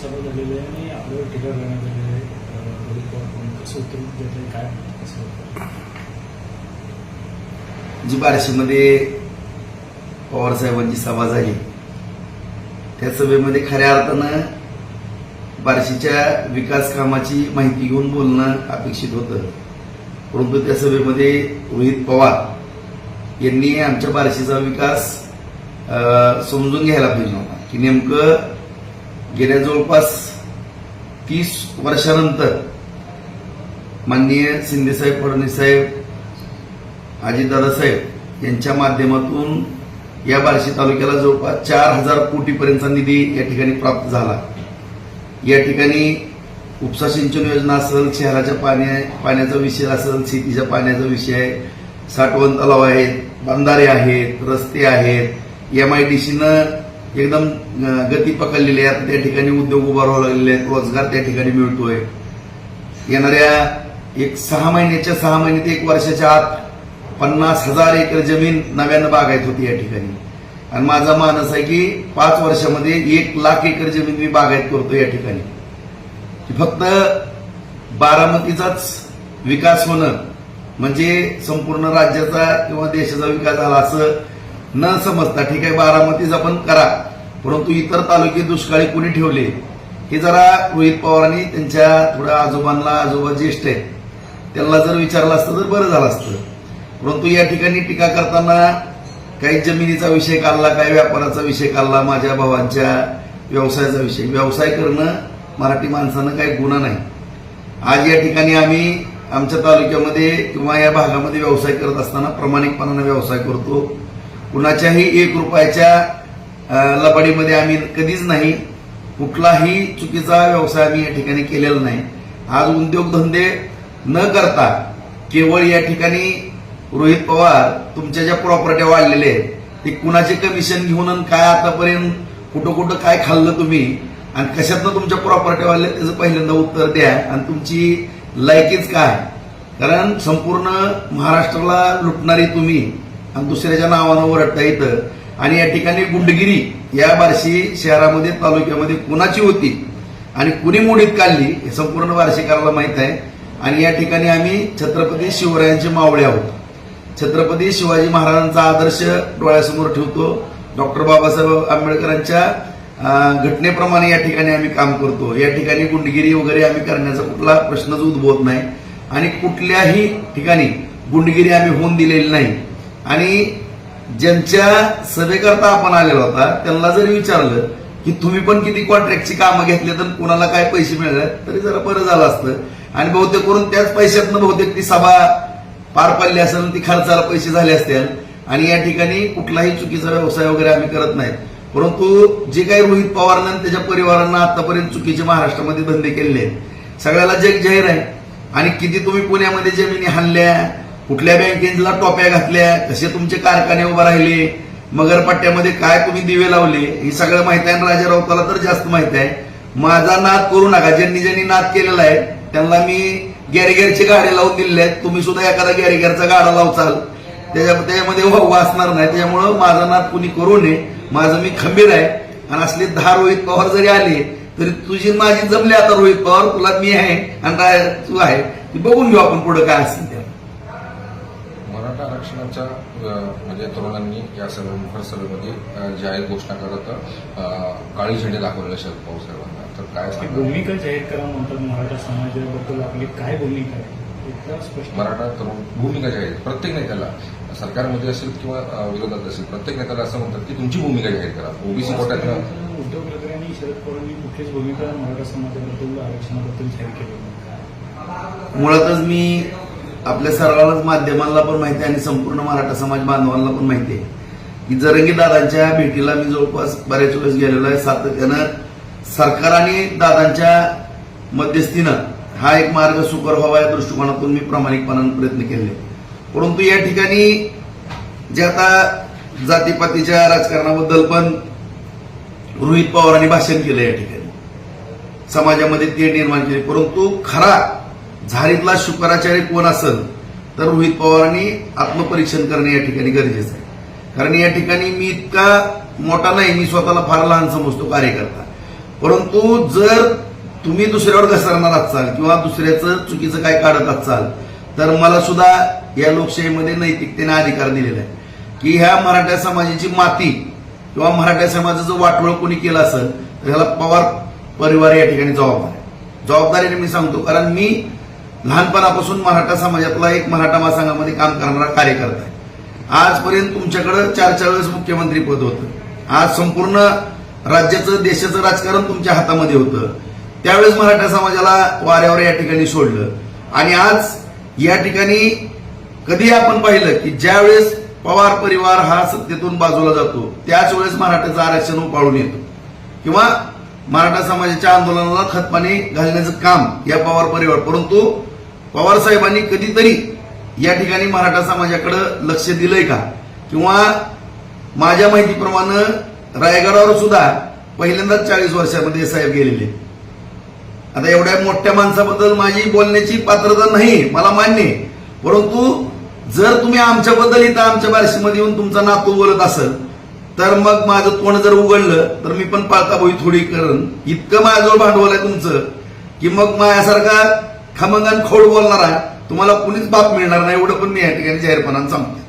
सभा झालेली आहे आणि आपल्यावर टीका करण्यात आलेली आहे. रोहित पवार कसं उत्तर देत आहे काय कसं जी बार्शीमध्ये पवार साहेबांची सभा झाली त्या सभेमध्ये खऱ्या अर्थानं बार्शीच्या विकास कामाची माहिती घेऊन बोलणं अपेक्षित होतं. परंतु त्या सभेमध्ये रोहित पवार यांनी आमच्या बार्शीचा विकास अं, समजून घ्यायला पाहिजे होता की नेमकं गेल्या जवळपास तीस वर्षानंतर माननीय शिंदेसाहेब फडणवीस साहेब अजितदादा साहेब यांच्या माध्यमातून या बार्शी तालुक्याला जवळपास चार हजार कोटीपर्यंतचा निधी या ठिकाणी प्राप्त झाला. या ठिकाणी उपसा सिंचन योजना असेल शहराच्या पाण्या पाण्याचा विषय असेल शेतीच्या पाण्याचा विषय साठवण तलाव आहेत बंधारे आहेत रस्ते आहेत एम आय डी सीनं एकदम गती पकडलेली आहे आता त्या ठिकाणी उद्योग उभारावा लागलेले आहेत. रोजगार त्या ठिकाणी मिळतोय. येणाऱ्या एक सहा महिन्याच्या सहा महिने ते एक वर्षाच्या आत पन्नास हजार एकर जमीन नव्यानं बागायत होती या ठिकाणी. आणि माझा मानस आहे की पाच वर्षामध्ये एक लाख एकर जमीन मी बागायत करतो या ठिकाणी. फक्त बारामतीचाच विकास होणं म्हणजे संपूर्ण राज्याचा किंवा देशाचा विकास झाला असं न समजता ठीक आहे बारामतीच आपण करा. परंतु इतर तालुके दुष्काळी कुणी ठेवले हे जरा रोहित पवारांनी त्यांच्या थोड्या आजोबांना आजोबा ज्येष्ठ आहेत त्यांना जर विचारलं असतं तर बरं झालं असतं. परंतु या ठिकाणी टीका करताना काही जमिनीचा विषय काढला काही व्यापाराचा विषय काढला माझ्या भावांच्या व्यवसायाचा विषय. व्यवसाय करणं मराठी माणसानं काही गुन्हा नाही. आज या ठिकाणी आम्ही आमच्या तालुक्यामध्ये किंवा या भागामध्ये व्यवसाय करत असताना प्रामाणिकपणानं व्यवसाय करतो. कुणाच्याही एक रुपयाच्या लबाडीमध्ये आम्ही कधीच नाही. कुठलाही चुकीचा व्यवसाय आम्ही या ठिकाणी केलेला नाही. आज उद्योगधंदे न करता केवळ या ठिकाणी रोहित पवार तुमच्या ज्या प्रॉपर्ट्या वाढलेल्या आहेत ते कुणाचे कमिशन घेऊन आणि काय आतापर्यंत कुठं कुठं काय खाल्लं तुम्ही आणि कशातनं तुमच्या प्रॉपर्टी वाढल्या त्याचं पहिल्यांदा उत्तर द्या आणि तुमची लायकीच काय? कारण संपूर्ण महाराष्ट्राला लुटणारी तुम्ही आणि दुसऱ्याच्या नावानं ओरडता येतं आणि या ठिकाणी गुंडगिरी या बार्शी शहरामध्ये तालुक्यामध्ये कुणाची होती आणि कुणी मोडीत काढली हे संपूर्ण बार्शीकराला माहीत आहे. आणि या ठिकाणी आम्ही छत्रपती शिवरायांचे मावळे आहोत. छत्रपती शिवाजी महाराजांचा आदर्श डोळ्यासमोर ठेवतो. डॉक्टर बाबासाहेब आंबेडकरांच्या घटनेप्रमाणे या ठिकाणी आम्ही काम करतो. या ठिकाणी गुंडगिरी वगैरे आम्ही करण्याचा कुठला प्रश्नच उद्भवत नाही. आणि कुठल्याही ठिकाणी गुंडगिरी आम्ही होऊन दिलेली नाही. आणि ज्यांच्या सभेकरता आपण आलेला होता त्यांना जरी विचारलं की तुम्ही पण किती कॉन्ट्रॅक्टची कामं घेतली तर कुणाला काय पैसे मिळाले तरी जरा बरं झालं असतं. आणि बहुतेक करून त्याच पैशातनं बहुतेक ती सभा पार पडली असेल ती खर्चाला पैसे झाले असतील आणि या ठिकाणी कुठलाही चुकीचा व्यवसाय वगैरे आम्ही करत नाही. परंतु जे काही रोहित पवारनं त्याच्या परिवारांना आतापर्यंत चुकीचे महाराष्ट्रामध्ये धंदे केलेले आहेत. सगळ्याला जग जाहीर आहे. आणि किती तुम्ही पुण्यामध्ये जमिनी हाणल्या कुठल्या बँकेला टोप्या घातल्या कसे तुमचे कारखाने उभे राहिले मगरपट्ट्यामध्ये काय तुम्ही दिवे लावले हे सगळं माहीत आहे आणि राजा राऊताला तर जास्त माहीत आहे. माझा नाद करू नका ज्यांनी ज्यांनी नाद केलेला आहे त्यांना मी गॅरेगेरचे गाडे लावून दिलेले आहेत. तुम्ही सुद्धा एखादा गॅरेगेरचा गाडा लावचाल त्याच्या त्याच्यामध्ये वाहू वाचणार नाही. त्याच्यामुळं माझा नाद कुणी करू नये. माझं मी खंबीर आहे. आणि असले दहा रोहित पवार जरी आले तरी तुझी माझी जमली आता रोहित पवार. तुला मी आहे आणि तू आहे. बघून घेऊ आपण पुढे काय असेल ते. मराठा आरक्षणाच्या म्हणजे तरुणांनी या सभे मुखर सभेमध्ये जाहीर घोषणा करत काळी झेंडे दाखवलेले शरद पवार साहेबांना. तर काय? भूमिका जाहीर करा म्हणतात मराठा समाजाबद्दल आपली काय भूमिका आहे? मराठा तरुण भूमिका जाहीर प्रत्येक नेत्याला सरकारमध्ये असेल किंवा विरोधात असेल प्रत्येक नेत्याला असं म्हणतात की तुमची भूमिका जाहीर करा. ओबीसी कोट्यातनं उद्धव ठाकरे आणि शरद पवारांनी कुठलीच भूमिका मराठा समाजाबद्दल आरक्षणाबद्दल जाहीर केली मुळातच मी आपल्या सर्वांनाच माध्यमांना पण माहिती आहे आणि संपूर्ण मराठा समाज बांधवांना पण माहिती आहे. की जरंगी दादांच्या भेटीला मी जवळपास बऱ्याच वेळेस गेलेलो आहे. सातत्यानं सरकार आणि दादांच्या मध्यस्थीनं हा एक मार्ग सुकर व्हावा या दृष्टिकोनातून मी प्रामाणिकपणाने प्रयत्न केले. परंतु या ठिकाणी जे आता जातीपातीच्या राजकारणाबद्दल पण रोहित पवारांनी भाषण केलं या ठिकाणी. समाजामध्ये ते निर्माण केले. परंतु खरा झारीतला शुक्राचार्य कोण असेल तर रोहित पवारांनी आत्मपरीक्षण करणे या ठिकाणी गरजेचं आहे. कारण या ठिकाणी मी इतका मोठा नाही मी स्वतःला फार लहान समजतो कार्यकर्ता. परंतु जर तुम्ही दुसऱ्यावर घसरणार असाल किंवा दुसऱ्याचं चुकीचं काय काढत असाल तर मला सुद्धा या लोकशाहीमध्ये नैतिकतेने अधिकार दिलेला आहे. की ह्या मराठा समाजाची माती किंवा मराठा समाजाचं वाटोळ कोणी केलं असेल तर ह्याला पवार परिवार या ठिकाणी जबाबदार आहे. जबाबदारीने मी सांगतो कारण मी लहानपणापासून मराठा समाजातला एक मराठा महासंघामध्ये काम करणारा कार्यकर्ता आहे. आजपर्यंत तुमच्याकडे चार चार वेळेस मुख्यमंत्री पद होतं. आज संपूर्ण राज्याचं देशाचं राजकारण तुमच्या हातामध्ये होतं. त्यावेळेस मराठा समाजाला वाऱ्यावर या ठिकाणी सोडलं. आणि आज या ठिकाणी कधी आपण पाहिलं की ज्यावेळेस पवार परिवार हा सत्तेतून बाजूला जातो त्याच वेळेस मराठाचं आरक्षण उपाळून येतं. किंवा मराठा समाजाच्या आंदोलनाला खतपाणी घालण्याचं काम या पवार परिवार परंतु पवार साहेबांनी कधीतरी या ठिकाणी मराठा समाजाकडं लक्ष दिलंय का? किंवा माझ्या माहितीप्रमाणे रायगडावर सुद्धा पहिल्यांदाच चाळीस वर्षामध्ये साहेब गेलेले. आता एवढ्या मोठ्या माणसाबद्दल माझी बोलण्याची पात्रता नाही मला मान्य आहे. परंतु जर तुम्ही आमच्याबद्दल इथं आमच्या बार्शीमध्ये येऊन तुमचा नातू बोलत असेल तर मग माझं तोंड जर उघडलं तर मी पण पाळताबोई थोडी करण इतकं माझ्याजवळ भांडवल आहे तुमचं की मग माझ्यासारखा खमंगन खोड आहे. तुम्हाला कुणीच बाप मिळणार नाही एवढं पण मी या ठिकाणी जाहीरपणानं सांगतो.